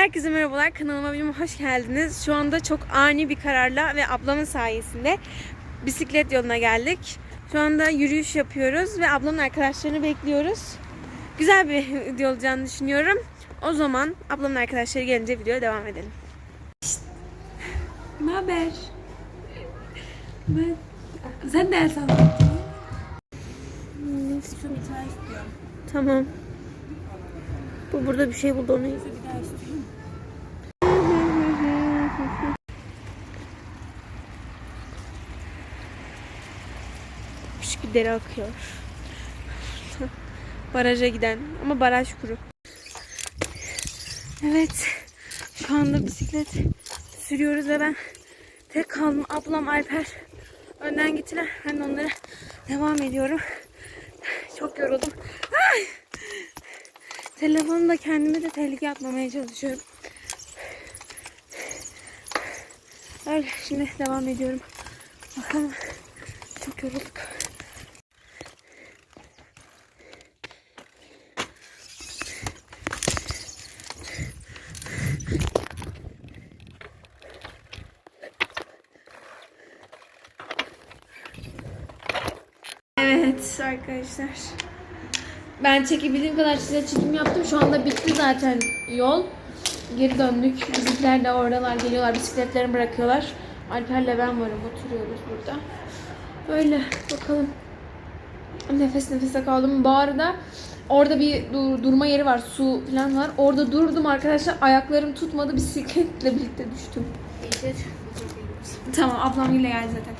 Herkese merhabalar. Kanalıma videoma hoş geldiniz. Şu anda çok ani bir kararla ve ablamın sayesinde bisiklet yoluna geldik. Şu anda yürüyüş yapıyoruz ve ablamın arkadaşlarını bekliyoruz. Güzel bir video olacağını düşünüyorum. O zaman ablamın arkadaşları gelince videoya devam edelim. Ne haber? Ben... Sen de el. Tamam. Bu burada bir şey buldu onu. Küçük bir dere akıyor. Baraja giden ama baraj kuru. Evet. Şu anda bisiklet sürüyoruz ve ben tek kaldım. Ablam Alper önden gittiler. Ben onlara devam ediyorum. Çok yoruldum. Ay! Telefonumda kendimi de tehlikeye atmamaya çalışıyorum. Öyle şimdi devam ediyorum. Bakalım. Çok yorulduk. Evet arkadaşlar. Ben çekebildiğim kadar size çekim yaptım. Şu anda bitti zaten yol. Geri döndük. Bizimkiler de oradalar geliyorlar. Bisikletlerini bırakıyorlar. Alper'le ben varım. Oturuyoruz burada. Öyle bakalım. Nefes nefese kaldım. Bu arada orada bir dur- durma yeri var. Su falan var. Orada durdum arkadaşlar. Ayaklarım tutmadı. Bisikletle birlikte düştüm. Tamam ablam yine geldi zaten.